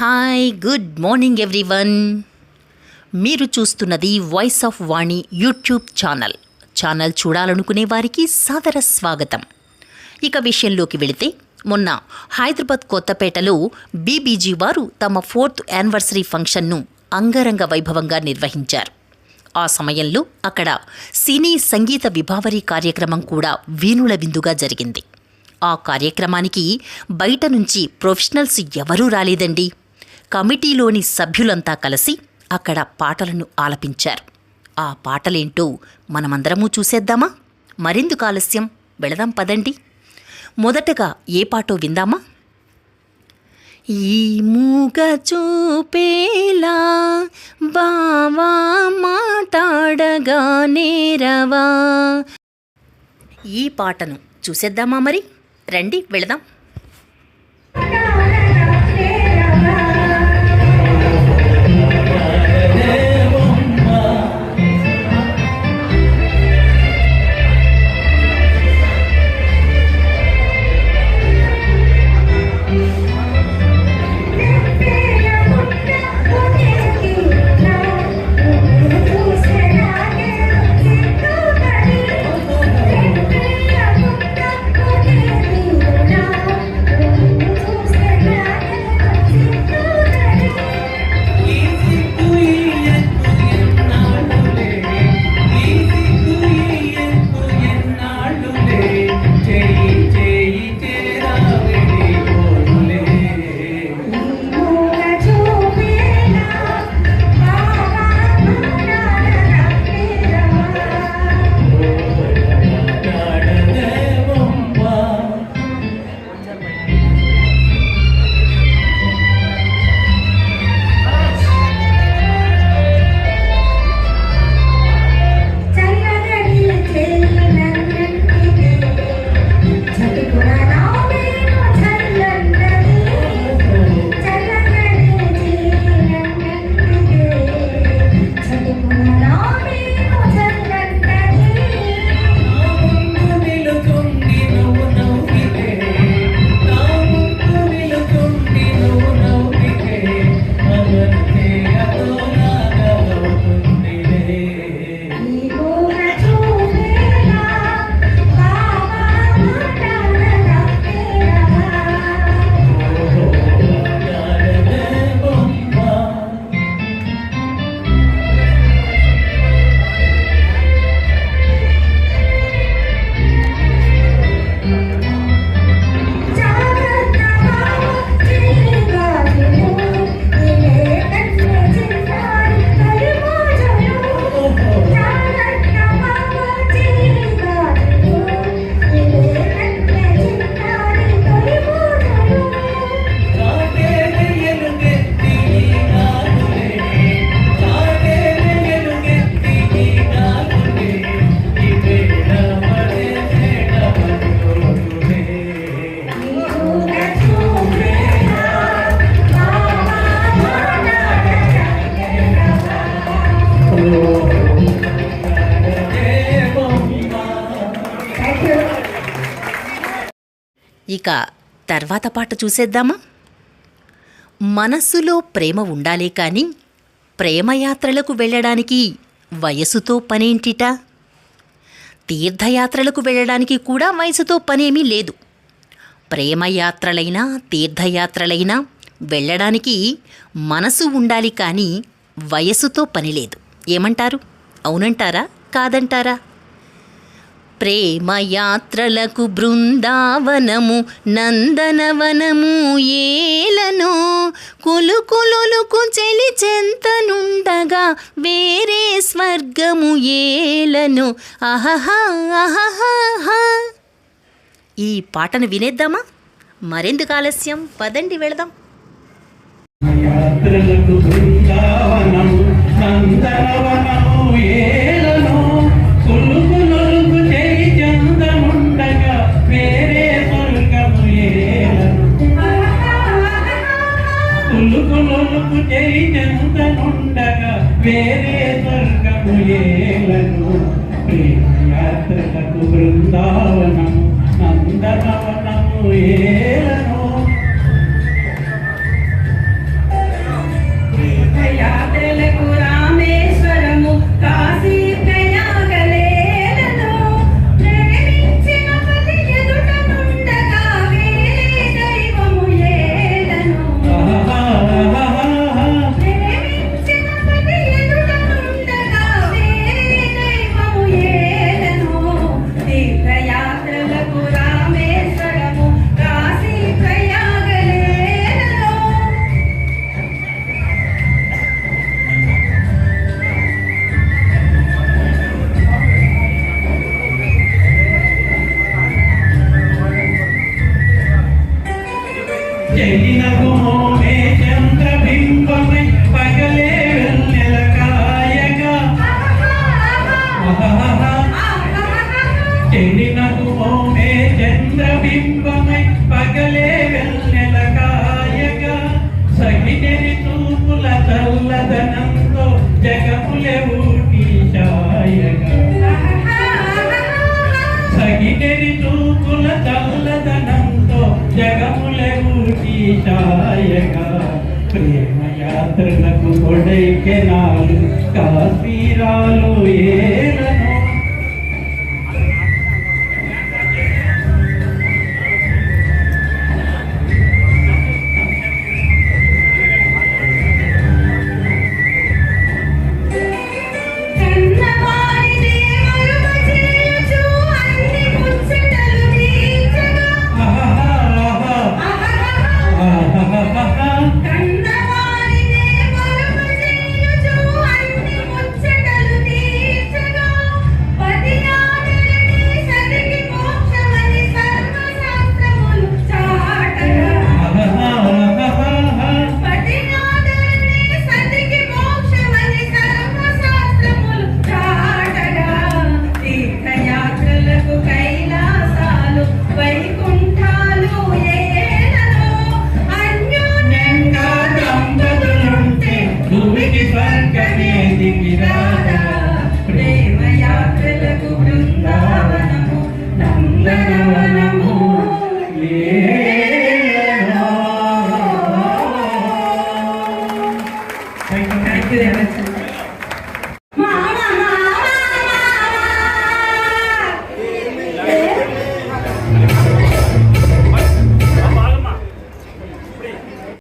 Hi good morning everyone. మీరు చూస్తున్నది voice of Vani YouTube channel. Channel చూడాలనుకునే వారికి సాదర స్వాగతం. ఇక విషయంలోకి వెళితే మొన్న హైదరాబాద్ కొత్తపేటలో బీబీజీ వారు తమ ఫోర్త్ యానివర్సరీ ఫంక్షన్ను అంగరంగ వైభవంగా నిర్వహించారు. ఆ సమయంలో అక్కడ సినీ సంగీత విభావరి కార్యక్రమం కూడా వీణుల విందుగా జరిగింది. ఆ కార్యక్రమానికి బయట నుంచి ప్రొఫెషనల్స్ ఎవరూ రాలేదండి. కమిటీలోని సభ్యులంతా కలిసి అక్కడ పాటలను ఆలపించారు. ఆ పాటలేంటో మనమందరము చూసేద్దామా? మరెందుకు ఆలస్యం. వెళదాం పదండి. మొదటగా ఏ పాటో విందామా? ఈ మూగ చూపేలా బావా మాట్లాడగా నేరవా? ఈ పాటను చూసేద్దామా మరి? రండి వెళదాం. ఇక తర్వాత పాట చూసేద్దామా? మనస్సులో ప్రేమ ఉండాలే కానీ ప్రేమయాత్రలకు వెళ్ళడానికి వయసుతో పనేంటిట? తీర్థయాత్రలకు వెళ్ళడానికి కూడా వయసుతో పనేమీ లేదు. ప్రేమయాత్రలైనా తీర్థయాత్రలైనా వెళ్ళడానికి మనసు ఉండాలి కానీ వయసుతో పని లేదు. ఏమంటారు? అవునంటారా? కాదంటారా? ప్రేమయాత్రలకు బృందావనము నందనవనము ఏలను. కులుకులుకు చెలి చెంతనుండగా వేరే స్వర్గము ఏలను. అహహా అహహా ఈ పాటను వినేద్దామా? మరెందుకు ఆలస్యం? పదండి వెళదాం. యాత్రలకు బృందావనము నందనవనము ఏలను ప్రేమ యాత్రలకు బృందావనము నందనవనము Yeah. ప్రేమ యాత్రలకు కొడైకెనాలు కాశ్మీరాలు ఏలను Hay que